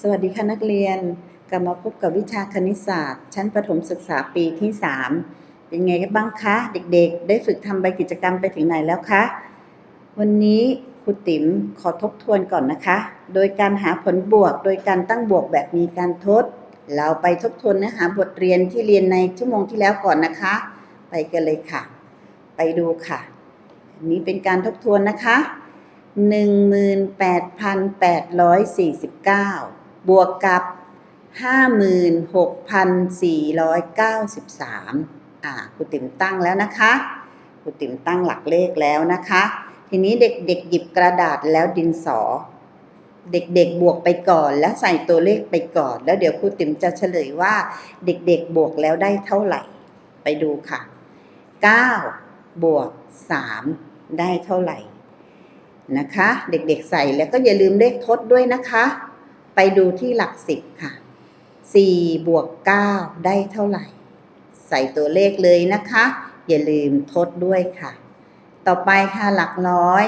สวัสดีค่ะนักเรียนกลับมาพบกับวิชาคณิตศาสตร์ ชั้นประถมศึกษาปีที่ 3 เป็นไงกันบ้างคะเด็กๆ ได้ฝึกทำใบกิจกรรมไปถึงไหนแล้วคะ วันนี้ครูติ๋มขอทบทวนก่อนนะคะ โดยการหาผลบวก โดยการตั้งบวกแบบมีการทด เราไปทบทวนเนื้อหาบทเรียนที่เรียนในชั่วโมงที่แล้วก่อนนะคะ ไปกันเลยค่ะ ไปดูค่ะอันนี้เป็นการทบทวนนะคะ 18,849 บวกกับ 56,493อ่าครูติ๋มตั้งแล้วนะคะครูติ๋มตั้งหลักเลขแล้วนะคะ ทีนี้เด็กๆหยิบกระดาษแล้วดินสอ เด็กๆบวกไปก่อนแล้วใส่ตัวเลขไปก่อน แล้วเดี๋ยวครูติ๋มจะเฉลยว่าเด็กๆบวกแล้วได้เท่าไหร่ ไปดูค่ะ 9 บวก 3 ได้เท่าไหร่นะคะ เด็กๆใส่แล้วก็อย่าลืมเลขทดด้วยนะคะ ไปดูที่หลักสิบค่ะ4บวก9ได้เท่าไหร่ ใส่ตัวเลขเลยนะคะ อย่าลืมทดด้วยค่ะ ต่อไปค่ะหลักร้อย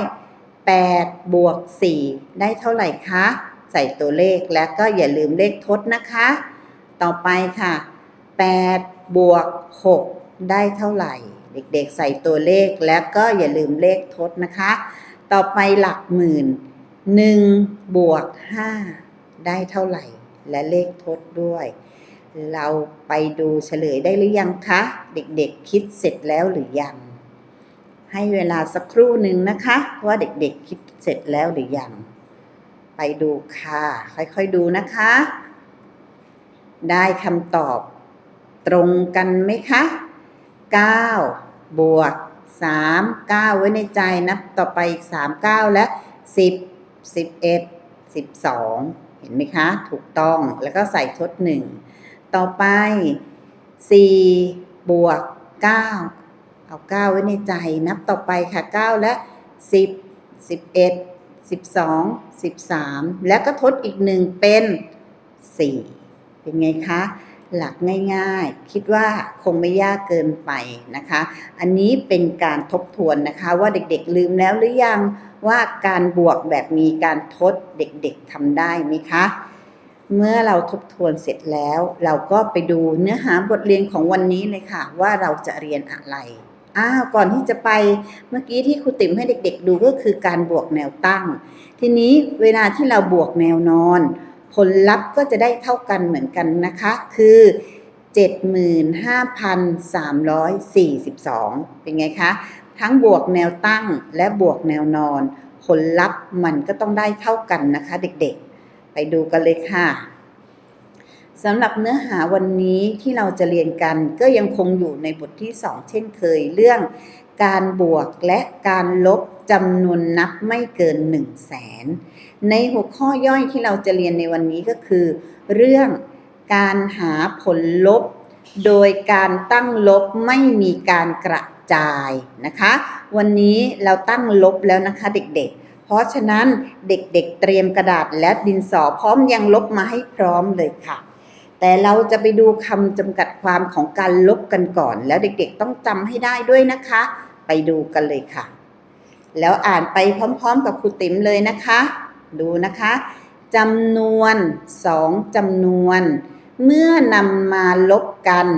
8บวก4ได้เท่าไหร่คะใส่ตัวเลขแล้วก็อย่าลืมเลขทดนะคะ ต่อไปค่ะ8บวก6ได้เท่าไหร่ เด็กๆใส่ตัวเลขแล้วก็อย่าลืมเลขทดนะคะ ต่อไปหลักหมื่น1บวก5 ได้เท่าไหร่ และเลขทดด้วย เราไปดูเฉลยได้หรือยังคะ เด็กๆคิดเสร็จแล้วหรือยัง ให้เวลาสักครู่หนึ่งนะคะ ว่าเด็กๆคิดเสร็จแล้วหรือยัง ไปดูค่ะ ค่อยๆดูนะคะ ได้คำตอบตรงกันไหมคะ9บวก3 9ไว้ในใจนับต่อไปอีก3 9และ10 11 12เห็นไหมคะ ถูกต้องแล้วก็ใส่ทด1ต่อไป4บวก9เอา9ไว้ในใจนับต่อไปค่ะ9และ10 11 12 13แล้วก็ทดอีก1เป็น4เป็นไงคะหลักง่ายๆ คิดว่าคงไม่ยากเกินไปนะคะ อันนี้เป็นการทบทวนนะคะว่าเด็กๆลืมแล้วหรือยัง ว่าการบวกแบบมีการทดเด็กๆทำได้ไหมคะ เมื่อเราทบทวนเสร็จแล้ว เราก็ไปดูเนื้อหาบทเรียนของวันนี้เลยค่ะ ว่าเราจะเรียนอะไรอ้าวก่อนที่จะไปเมื่อกี้ที่ครูติ๋มให้เด็ก ๆ ดูก็คือการบวกแนวตั้ง ทีนี้เวลาที่เราบวกแนวนอน ผลลัพธ์ก็จะได้เท่ากันเหมือนกันนะคะ คือ 75,342 เป็นไงคะ ทั้งบวกแนวตั้งและบวกแนวนอน ผลลัพธ์มันก็ต้องได้เท่ากันนะคะเด็กๆ ไปดูกันเลยค่ะสำหรับเนื้อหาวันนี้ที่เราจะเรียนกันก็ยังคงอยู่ในบทที่ 2 เช่นเคยเรื่องการบวกและการลบจำนวนนับไม่เกิน 1 0 0 0 0แสนในหัวข้อย่อยที่เราจะเรียนในวันนี้ก็คือ เรื่องการหาผลลบ โดยการตั้งลบไม่มีการกระ จายนะคะ วันนี้เราตั้งลบแล้วนะคะเด็กๆ เพราะฉะนั้นเด็กๆเตรียมกระดาษและดินสอพร้อมยังลบมาให้พร้อมเลยค่ะ แต่เราจะไปดูคำจำกัดความของการลบกันก่อน แล้วเด็กๆต้องจำให้ได้ด้วยนะคะ ไปดูกันเลยค่ะ แล้วอ่านไปพร้อมๆ กับครูติ๋มเลยนะคะ ดูนะคะจำนวนสองจำนวน เมื่อนำมาลบกัน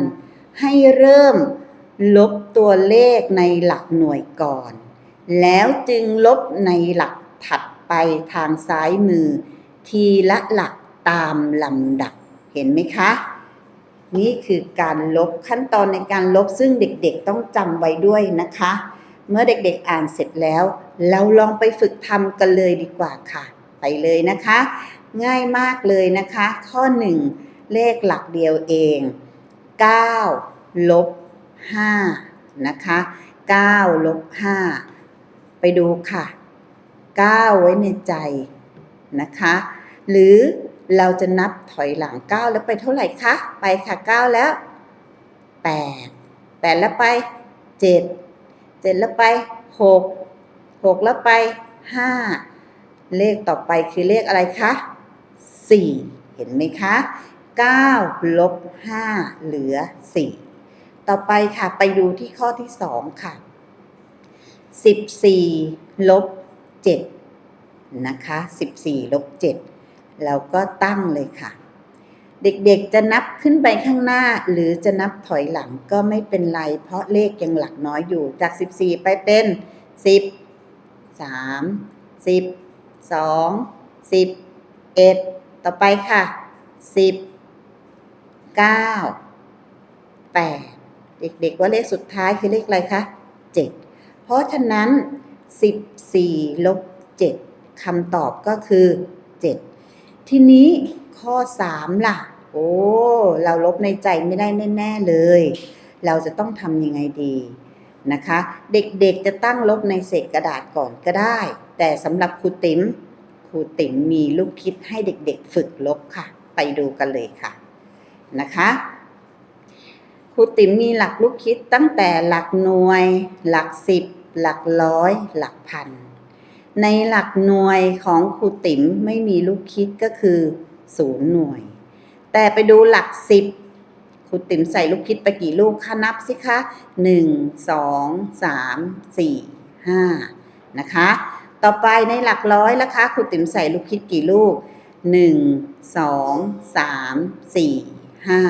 ให้เริ่ม ลบตัวเลขในหลักหน่วยก่อน แล้วจึงลบในหลักถัดไปทางซ้ายมือ ทีละหลักตามลำดับ เห็นไหมคะ นี่คือการลบขั้นตอนในการลบซึ่งเด็กๆต้องจำไว้ด้วยนะคะ เมื่อเด็กๆอ่านเสร็จแล้ว เราลองไปฝึกทำกันเลยดีกว่าค่ะ ไปเลยนะคะ ง่ายมากเลยนะคะ ข้อ 1 เลขหลักเดียวเอง 9 ลบ 5นะคะ9ลบ5ไปดูค่ะ 9 ไว้ในใจนะคะ หรือเราจะนับถอยหลัง 9 แล้วไปเท่าไหร่คะ ไปค่ะ 9 แล้ว 8 8 แล้วไป 7 7 แล้วไป 6 6 แล้วไป 5 เลขต่อไปคือเลขอะไรคะ 4 เห็นไหมคะ9ลบ5เหลือ 4 ต่อไปค่ะไปดูที่ข้อที่2ค่ะ14ลบ7นะคะ14ลบ7เราก็ตั้งเลยค่ะ เด็กๆจะนับขึ้นไปข้างหน้า หรือจะนับถอยหลังก็ไม่เป็นไร เพราะเลขยังหลักน้อยอยู่จาก 14 ไปเป็น10 3 10 2 10 1ต่อไปค่ะ 10 9 8 เด็กๆว่าเลขสุดท้ายคือเลขอะไรคะ7 เพราะฉะนั้น 14ลบ7คำตอบก็คือ 7 ทีนี้ข้อ 3 ล่ะ โอ้ เราลบในใจไม่ได้แน่ๆเลย เราจะต้องทำยังไงดีนะคะ เด็กๆจะตั้งลบในเศษกระดาษก่อนก็ได้ แต่สำหรับครูติ๋มครูติ๋มมีลูกคิดให้เด็กๆ ฝึกลบค่ะ ไปดูกันเลยค่ะนะคะ รูติ๋มมีหลักลูกคิดตั้งแต่หลักหน่วย หลักสิบ หลักร้อย หลักพัน ในหลักหน่วยของครูติ๋มไม่มีลูกคิดก็คือศูนย์หน่วย แต่ไปดูหลักสิบครูติ๋มใส่ลูกคิดไปกี่ลูกคะนับสิคะหนึ่งสองสามสี่ห้านะคะ ต่อไปในหลักร้อยละคะครูติ๋มใส่ลูกคิดกี่ลูกหนึ่งสองสามสี่ห้า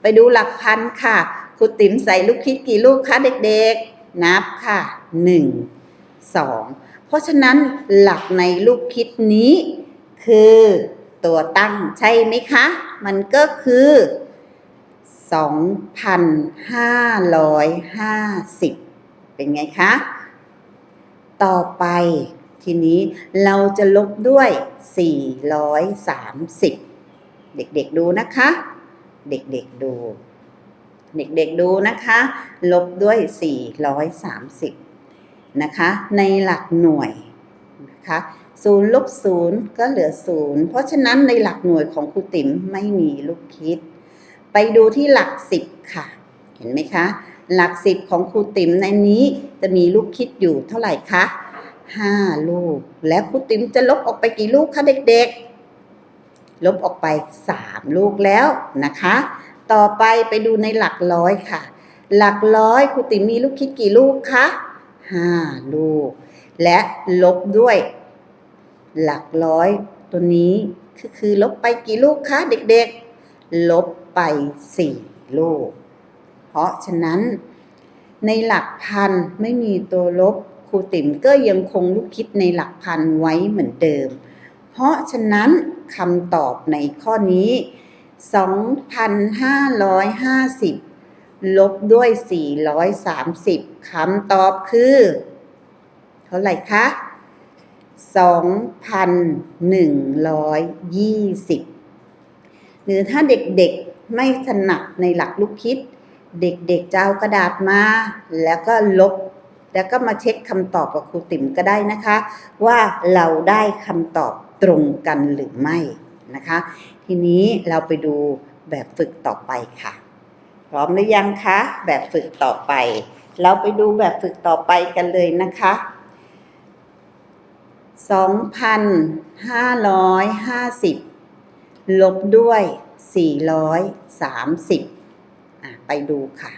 ไปดูหลักพันค่ะครูติ๋มใส่ลูกคิดกี่ลูกคะเด็กๆ นับค่ะหนึ่งสองเพราะฉะนั้นหลักในลูกคิดนี้ คือตัวตั้งใช่ไหมคะ มันก็คือ 2,550 เป็นไงคะ ต่อไปทีนี้เราจะลบด้วย 430 เด็กๆดูนะคะ เด็กๆดู เด็กๆดูนะคะ ลบด้วย 430 นะคะ ในหลักหน่วยนะคะศูนย์ลบศูนย์ก็เหลือศูนย์เพราะฉะนั้นในหลักหน่วยของครูติ๋มไม่มีลูกคิด ไปดูที่หลักสิบค่ะ เห็นไหมคะ หลักสิบของครูติ๋มในนี้จะมีลูกคิดอยู่เท่าไหร่คะห้าลูก และครูติ๋มจะลบออกไปกี่ลูกคะเด็กๆ ลบออกไปสามลูกแล้วนะคะ ต่อไปไปดูในหลักร้อยค่ะ หลักร้อยครูติ๋มมีลูกคิดกี่ลูกคะห้าลูก และลบด้วย หลักร้อยตัวนี้คือคือลบไปกี่ลูกคะเด็กๆ ลบไปสี่ลูก เพราะฉะนั้นในหลักพันไม่มีตัวลบครูติ๋มก็ยังคงลูกคิดในหลักพันไว้เหมือนเดิม เพราะฉะนั้น คำตอบในข้อนี้ 2,550 ลบด้วย 430 คำตอบคือ เท่าไหร่คะ 2,120 หรือถ้าเด็กๆไม่ถนัดในหลักลูกคิด เด็กๆจะเอากระดาษมา แล้วก็ลบ แล้วก็มาเช็คคำตอบกับครูติ๋มก็ได้นะคะ ว่าเราได้คำตอบตรงกันหรือไม่นะคะ ทีนี้เราไปดูแบบฝึกต่อไปค่ะ พร้อมหรือยังคะ แบบฝึกต่อไป เราไปดูแบบฝึกต่อไปกันเลยนะคะ2,550 ลบด้วย 430 อะ ไปดูค่ะ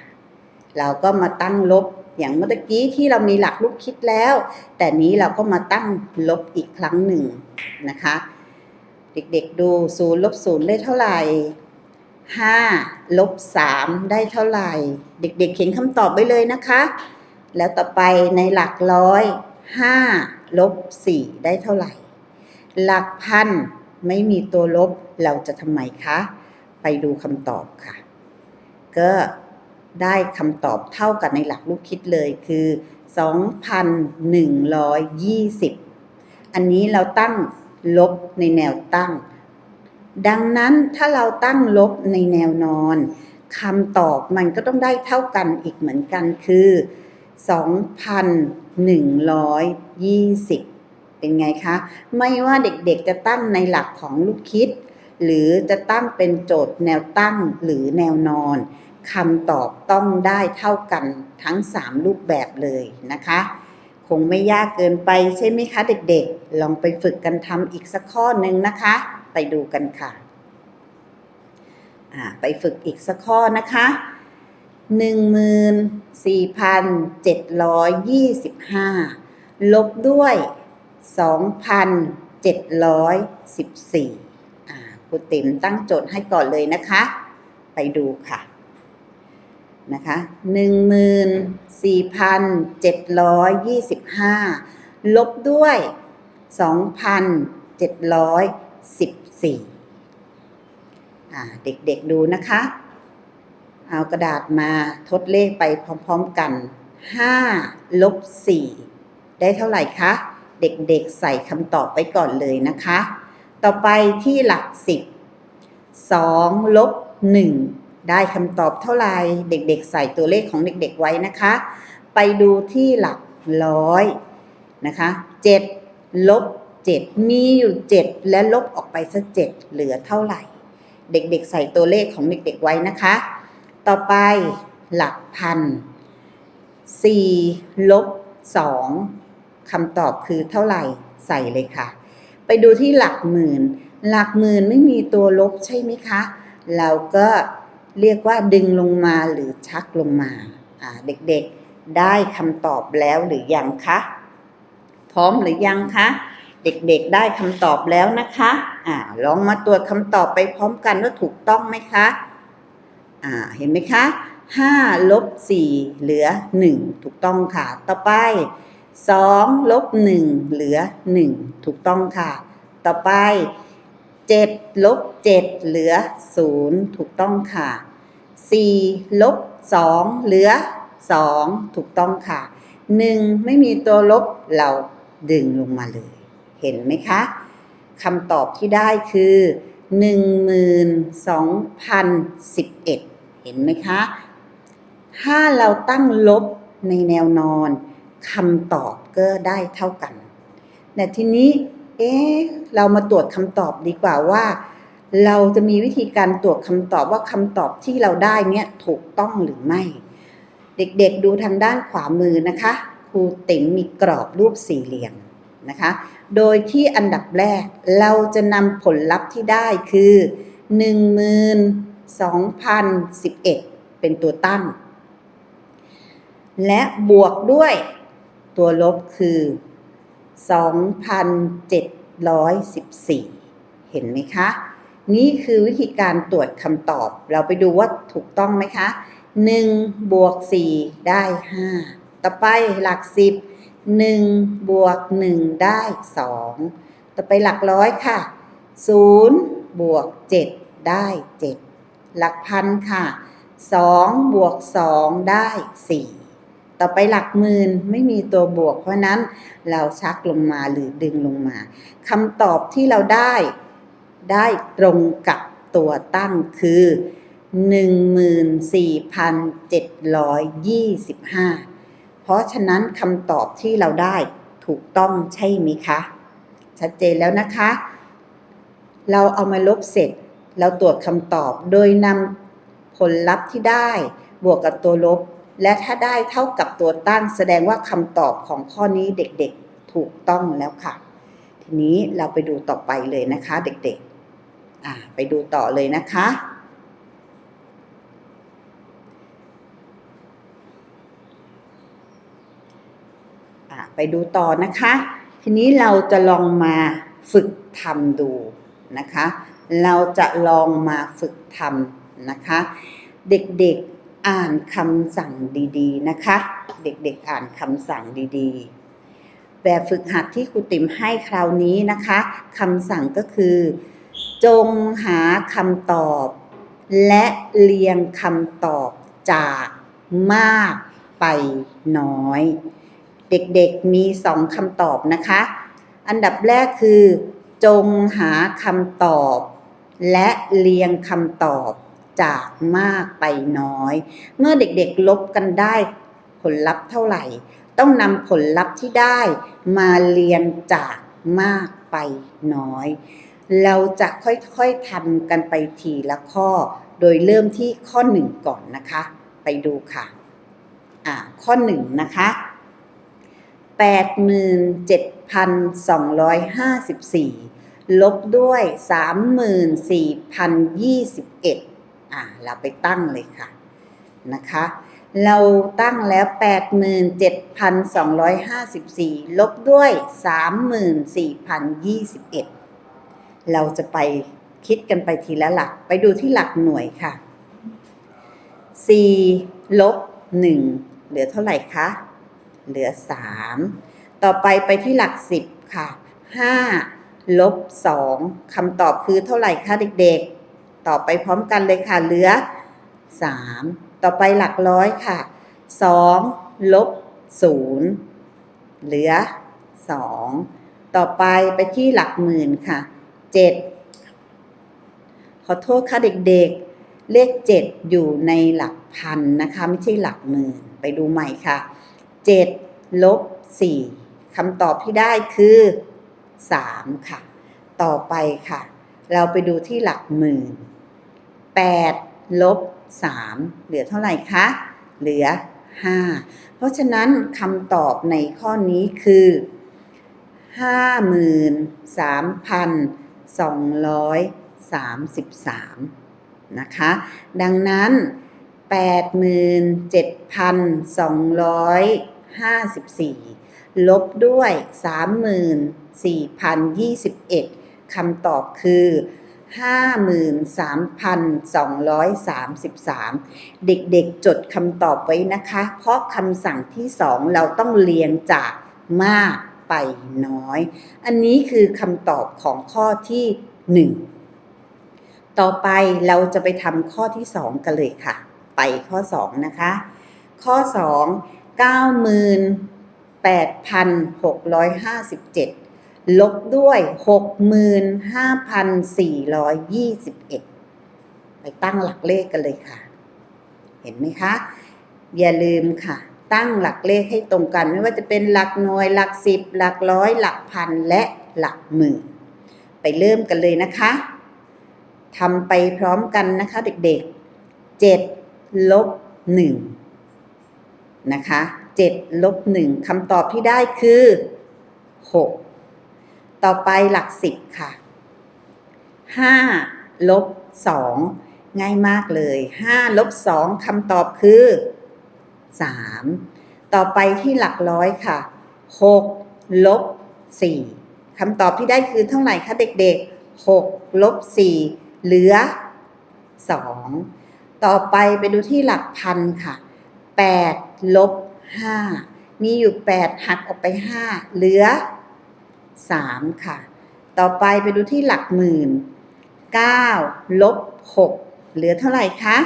เราก็มาตั้งลบ อย่างเมื่อกี้ที่เรามีหลักลูกคิดแล้ว แต่นี้เราก็มาตั้งลบอีกครั้งหนึ่งนะคะ เด็กๆดูศูนย์ลบศูนย์ได้เท่าไหร่ห้าลบสามได้เท่าไหร่ เด็กๆเขียนคำตอบไว้เลยนะคะ แล้วต่อไปในหลักร้อยห้าลบสี่ได้เท่าไหร่ หลักพันไม่มีตัวลบเราจะทำไมคะ ไปดูคำตอบค่ะ ก็ ได้คำตอบเท่ากับในหลักลูกคิดเลยคือ 2,120 อันนี้เราตั้งลบในแนวตั้ง ดังนั้นถ้าเราตั้งลบในแนวนอนคำตอบมันก็ต้องได้เท่ากันอีกเหมือนกันคือ 2,120 เป็นไงคะ ไม่ว่าเด็กๆจะตั้งในหลักของลูกคิด หรือจะตั้งเป็นโจทย์แนวตั้งหรือแนวนอน คำตอบต้องได้เท่ากันทั้ง 3 รูปแบบเลยนะคะ คงไม่ยากเกินไปใช่ไหมคะเด็กๆ ลองไปฝึกกันทำอีกสักข้อหนึ่งนะคะ ไปดูกันค่ะ ไปฝึกอีกสักข้อนะคะ14,725 ลบด้วย 2,714ครูติ๋มตั้งโจทย์ให้ก่อนเลยนะคะ ไปดูค่ะ นะคะหนึ่งหมื่นสี่พันเจ็ดร้อยยี่สิบห้าลบด้วยสองพันเจ็ดร้อยสิบสี่เด็กๆดูนะคะ เอากระดาษมาทดเลขไปพร้อมๆกันห้าลบสี่ได้เท่าไหร่คะ เด็กๆใส่คำตอบไปก่อนเลยนะคะ ต่อไปที่หลักสิบสองลบหนึ่ง ได้คำตอบเท่าไหร่เด็กๆ ใส่ตัวเลขของเด็กๆไว้นะคะ ไปดูที่หลักร้อยนะคะเจ็ดลบเจ็ดมีอยู่เจ็ดและลบออกไปสักเจ็ดเหลือเท่าไหร่ เด็กๆ ใส่ตัวเลขของเด็กๆไว้นะคะ ต่อไปหลักพันสี่ลบสองคำตอบคือเท่าไหร่ใส่เลยค่ะ ไปดูที่หลักหมื่น หลักหมื่นไม่มีตัวลบใช่ไหมคะ เราก็ เรียกว่าดึงลงมาหรือชักลงมา เด็กๆได้คำตอบแล้วหรือยังคะ พร้อมหรือยังคะ เด็กๆได้คำตอบแล้วนะคะอ่าลองมาตรวจคำตอบไปพร้อมกันว่าถูกต้องไหมคะอ่าเห็นไหมคะห้าลบสี่เหลือหนึ่งถูกต้องค่ะ ต่อไปสองลบหนึ่งเหลือหนึ่งถูกต้องค่ะ ต่อไป เจ็ดลบเจ็ดเหลือศูนย์ถูกต้องค่ะสี่ลบสองเหลือสองถูกต้องค่ะหนึ่งไม่มีตัวลบเราดึงลงมาเลย เห็นไหมคะคำตอบที่ได้คือหนึ่งหมื่นสองพันสิบเอ็ดเห็นไหมคะถ้าเราตั้งลบในแนวนอนคำตอบก็ได้เท่ากัน แต่ทีนี้ เอ๊ะเรามาตรวจคำตอบดีกว่าว่า เราจะมีวิธีการตรวจคำตอบว่าคำตอบที่เราได้เนี่ยถูกต้องหรือไม่ เด็กๆดูทางด้านขวามือนะคะครูติ๋มมีกรอบรูปสี่เหลี่ยมนะคะ โดยที่อันดับแรกเราจะนำผลลัพธ์ที่ได้คือ 12,011 เป็นตัวตั้ง และบวกด้วยตัวลบคือ 2,714 เห็นไหมคะ นี่คือวิธีการตรวจคำตอบ เราไปดูว่าถูกต้องไหมคะ1บวก4ได้ 5 ต่อไปหลัก 10 1บวก1ได้ 2 ต่อไปหลักร้อยค่ะ 0 บวก 7 ได้ 7 หลักพันค่ะ 2 บวก 2 ได้ 4 ต่อไปหลักหมื่นไม่มีตัวบวก เพราะนั้นเราชักลงมาหรือดึงลงมาคำตอบที่เราได้ได้ตรงกับตัวตั้งคือ 14,725 เพราะฉะนั้นคำตอบที่เราได้ถูกต้องใช่ไหมคะ ชัดเจนแล้วนะคะ เราเอามาลบเสร็จ เราตรวจคำตอบโดยนำผลลัพธ์ที่ได้บวกกับตัวลบ และถ้าได้เท่ากับตัวตั้ง แสดงว่าคำตอบของข้อนี้เด็กๆถูกต้องแล้วค่ะ ทีนี้เราไปดูต่อไปเลยนะคะ เด็กๆอ่าไปดูต่อเลยนะคะ ไปดูต่อนะคะ ทีนี้เราจะลองมาฝึกทำดูนะคะ เราจะลองมาฝึกทำนะคะ เด็กๆ อ่านคำสั่งดีๆนะคะ เด็กๆอ่านคำสั่งดีๆ แบบฝึกหัดที่ครูติ๋มให้คราวนี้นะคะคำสั่งก็คือ จงหาคำตอบ และเรียงคำตอบจากมากไปน้อย เด็กๆมีสองคำตอบนะคะ อันดับแรกคือ จงหาคำตอบ และเรียงคำตอบ จากมากไปน้อย เมื่อเด็กๆลบกันได้ผลลัพธ์เท่าไหร่ ต้องนำผลลัพธ์ที่ได้มาเรียงจากมากไปน้อย เราจะค่อยๆทำกันไปทีละข้อ โดยเริ่มที่ข้อหนึ่งก่อนนะคะ ไปดูค่ะ อ่า ข้อหนึ่งนะคะ87,254 ลบด้วย 34,021 อ่าเราไปตั้งเลยค่ะนะคะ เราตั้งแล้ว 87,254 ลบด้วย 34,021 เราจะไปคิดกันไปทีละหลัก ไปดูที่หลักหน่วยค่ะ 4 ลบ 1 เหลือเท่าไหร่คะ เหลือ 3 ต่อไปไปที่หลัก 10 ค่ะ 5 ลบ 2คำตอบคือเท่าไหร่คะเด็กๆ ต่อไปพร้อมกันเลยค่ะ เหลือ 3 ต่อไปหลักร้อยค่ะ 2 ลบ 0 เหลือ 2 ต่อไปไปที่หลักหมื่นค่ะ 7 ขอโทษค่ะเด็กๆ เลข 7 อยู่ในหลักพันนะคะ ไม่ใช่หลักหมื่น ไปดูใหม่ค่ะ 7 ลบ 4คำตอบที่ได้คือ 3 ค่ะ ต่อไปค่ะเราไปดูที่หลักหมื่น 8ลบ3เหลือเท่าไหร่คะ เหลือ 5 เพราะฉะนั้นคำตอบในข้อนี้คือ 53,233 นะคะ ดังนั้น 87,254 ลบด้วย 34,021คำตอบคือ 53,233 เด็กๆ จดคำตอบไว้นะคะ เพราะคำสั่งที่สองเราต้องเรียงจากมากไปน้อย อันนี้คือคำตอบของข้อที่ 1 ต่อไปเราจะไปทำข้อที่ 2 กันเลยค่ะ ไปข้อ 2 นะคะ ข้อ 2 98,657 ลบด้วยหกหมื่นห้าพันสี่ร้อยยี่สิบเอ็ดไปตั้งหลักเลขกันเลยค่ะ เห็นไหมคะ อย่าลืมค่ะ ตั้งหลักเลขให้ตรงกัน ไม่ว่าจะเป็นหลักหน่วย หลักสิบ หลักร้อย หลักพัน และหลักหมื่น ไปเริ่มกันเลยนะคะ ทำไปพร้อมกันนะคะเด็กๆเจ็ดลบหนึ่งนะคะเจ็ดลบหนึ่งคำตอบที่ได้คือหก ต่อไปหลักสิบค่ะห้าลบสองง่ายมากเลยห้าลบสองคำตอบคือสามต่อไปที่หลักร้อยค่ะหกลบสี่คำตอบที่ได้คือเท่าไหร่คะเด็กๆหกลบสี่เหลือสองต่อไปไปดูที่หลักพันค่ะแปดลบห้ามีอยู่แปดหักออกไปห้าเหลือ สามค่ะ ต่อไปไปดูที่หลักหมื่นเก้าลบหกเหลือเท่าไหร่คะ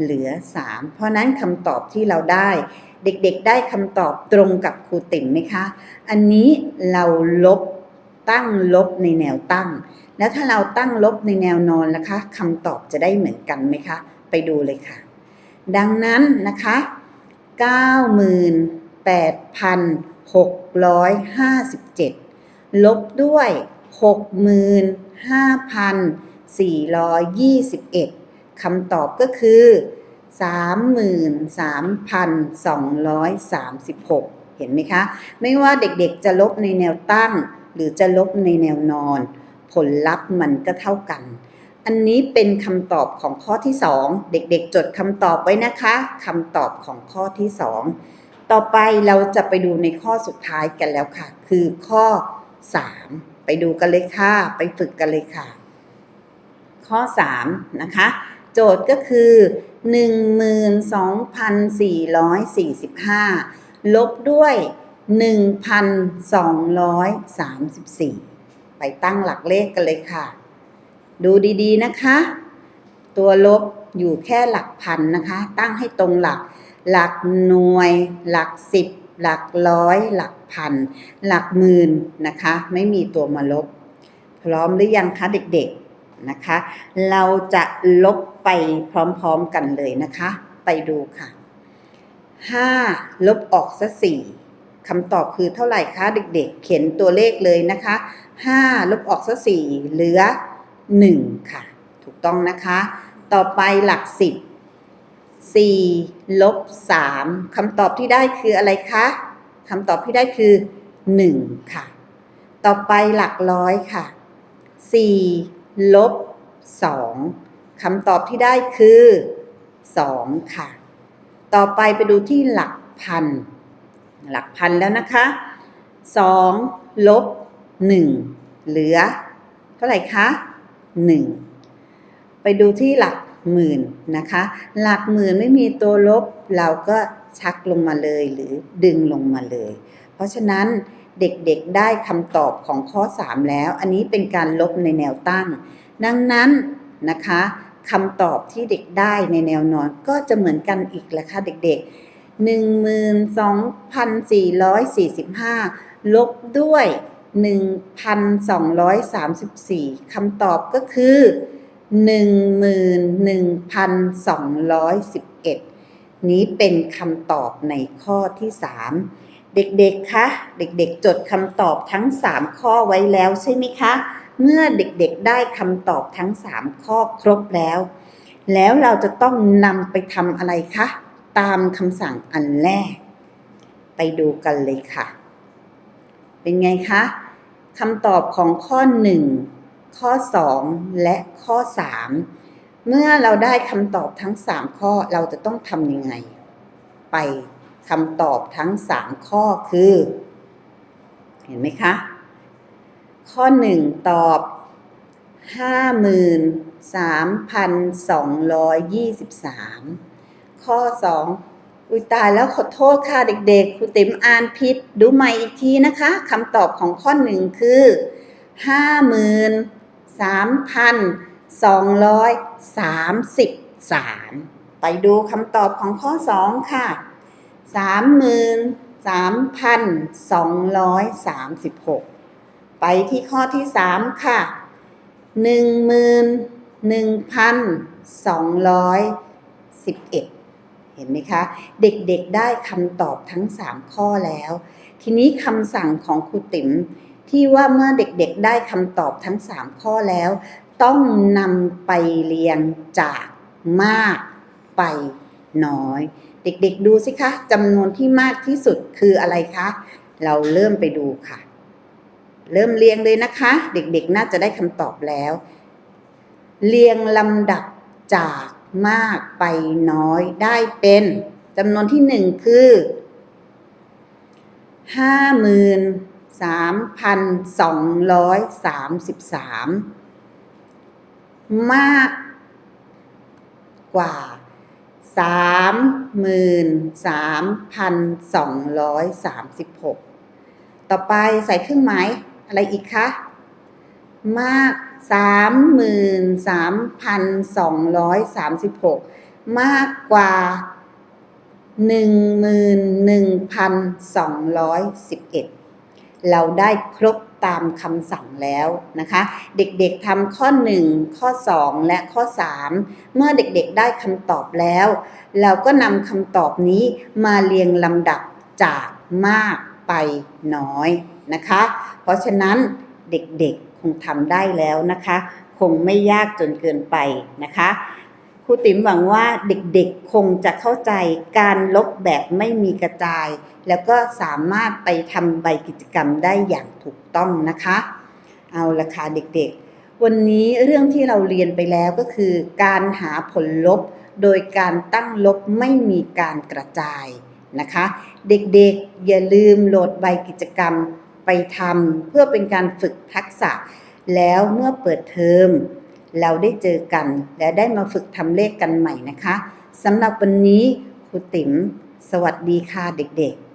เหลือสามเพราะนั้นคำตอบที่เราได้ เด็กๆได้คำตอบตรงกับครูติ๋มไหมคะ อันนี้เราลบตั้งลบในแนวตั้ง แล้วถ้าเราตั้งลบในแนวนอนล่ะคะคำตอบจะได้เหมือนกันไหมคะ ไปดูเลยค่ะ ดังนั้นนะคะ98,657 ลบด้วย 65,421 คำตอบก็คือ 33,236 เห็นไหมคะ ไม่ว่าเด็กๆจะลบในแนวตั้ง หรือจะลบในแนวนอน ผลลัพธ์มันก็เท่ากัน อันนี้เป็นคำตอบของข้อที่ 2 เด็กๆ จดคำตอบไว้นะคะคำตอบของข้อที่ 2ต่อไปเราจะไปดูในข้อสุดท้ายกันแล้วค่ะ คือข้อ 3 ไปดูกันเลยค่ะ ไปฝึกกันเลยค่ะ ข้อ 3 นะคะ โจทย์ก็คือ 12,445 ลบด้วย 1,234 ไปตั้งหลักเลขกันเลยค่ะ ดูดีๆนะคะ ตัวลบอยู่แค่หลักพันนะคะ ตั้งให้ตรงหลัก หลักหน่วย หลักสิบ หลักร้อย หลักพัน หลักหมื่นนะคะ ไม่มีตัวมาลบ พร้อมหรือยังคะเด็กๆนะคะ เราจะลบไปพร้อมๆกันเลยนะคะ ไปดูค่ะ5ลบออกซะ4คำตอบคือเท่าไหร่คะเด็กๆ เขียนตัวเลขเลยนะคะ5ลบออกซะ4เหลือ1ค่ะ ถูกต้องนะคะ ต่อไปหลัก10 4ลบ3คำตอบที่ได้คืออะไรคะคำตอบที่ได้คือ 1 ค่ะ ต่อไปหลักร้อยค่ะ 4 ลบ 2คำตอบที่ได้คือ 2 ค่ะ ต่อไปไปดูที่หลักพัน หลักพันแล้วนะคะ 2 ลบ 1 เหลือ เท่าไหร่คะ 1 ไปดูที่หลัก หมื่นนะคะ หลักหมื่นไม่มีตัวลบ เราก็ชักลงมาเลยหรือดึงลงมาเลย เพราะฉะนั้นเด็กๆได้คำตอบของข้อ 3 แล้ว อันนี้เป็นการลบในแนวตั้ง ดังนั้นนะคะคำตอบที่เด็กได้ในแนวนอนก็จะเหมือนกันอีกแหละค่ะเด็กๆ 12,445 ลบด้วย 1,234คำตอบก็คือ 11,211นี้เป็นคำตอบในข้อที่3เด็กๆ คะ เด็กๆ จดคำตอบทั้ง3ข้อไว้แล้วใช่ไหมคะ เมื่อเด็กๆ ได้คำตอบทั้ง3ข้อครบแล้ว แล้วเราจะต้องนำไปทำอะไรคะ ตามคำสั่งอันแรก ไปดูกันเลยค่ะ เป็นไงคะคำตอบของข้อ1 ข้อ 2 และข้อ 3 เมื่อเราได้คำตอบทั้ง 3 ข้อเราจะต้องทำยังไง ไปคำตอบทั้ง 3 ข้อคือ เห็นไหมคะ ข้อ 1 ตอบ 53,223 ข้อ 2อุ้ยตายแล้วขอโทษค่ะเด็กๆ ครูติ๋มอ่านผิด ดูใหม่อีกทีนะคะคำตอบของข้อ1คือ 3,233 ไปดูคำตอบของข้อ 2 ค่ะ 33,236 ไปที่ข้อที่ 3 ค่ะ 11,211เห็นไหมคะ เด็กๆได้คำตอบทั้ง 3 ข้อแล้ว ทีนี้คำสั่งของครูติ๋ม ที่ว่าเมื่อเด็กๆได้คำตอบทั้ง 3 ข้อแล้ว ต้องนำไปเรียงจากมากไปน้อย เด็กๆดูสิคะจำนวนที่มากที่สุดคืออะไรคะ เราเริ่มไปดูค่ะ เริ่มเรียงเลยนะคะ เด็กๆน่าจะได้คำตอบแล้ว เรียงลำดับจากมากไปน้อยได้เป็นจำนวนที่หนึ่งคือห้าหมื่น สามพันสองร้อยสามสิบสามมากกว่าสามหมื่นสามพันสองร้อยสามสิบหกต่อไปใส่เครื่องหมายอะไรอีกคะ มากสามหมื่นสามพันสองร้อยสามสิบหกมากกว่าหนึ่งหมื่นหนึ่งพันสองร้อยสิบเอ็ด เราได้ครบตามคำสั่งแล้วนะคะ เด็กๆทำข้อ 1 ข้อ 2 และข้อ 3 เมื่อเด็กๆได้คำตอบแล้ว เราก็นำคำตอบนี้มาเรียงลำดับจากมากไปน้อยนะคะ เพราะฉะนั้นเด็กๆคงทำได้แล้วนะคะ คงไม่ยากจนเกินไปนะคะ ครูติ๋มหวังว่าเด็กๆคงจะเข้าใจการลบแบบไม่มีกระจาย แล้วก็สามารถไปทำใบกิจกรรมได้อย่างถูกต้องนะคะ เอาละค่ะเด็กๆ วันนี้เรื่องที่เราเรียนไปแล้วก็คือ การหาผลลบโดยการตั้งลบไม่มีการกระจายนะคะ เด็กๆอย่าลืมโหลดใบกิจกรรมไปทำเพื่อเป็นการฝึกทักษะ แล้วเมื่อเปิดเทอม เราได้เจอกัน และได้มาฝึกทำเลขกันใหม่นะคะสำหรับวันนี้ครูติ๋มสวัสดีค่ะเด็กๆ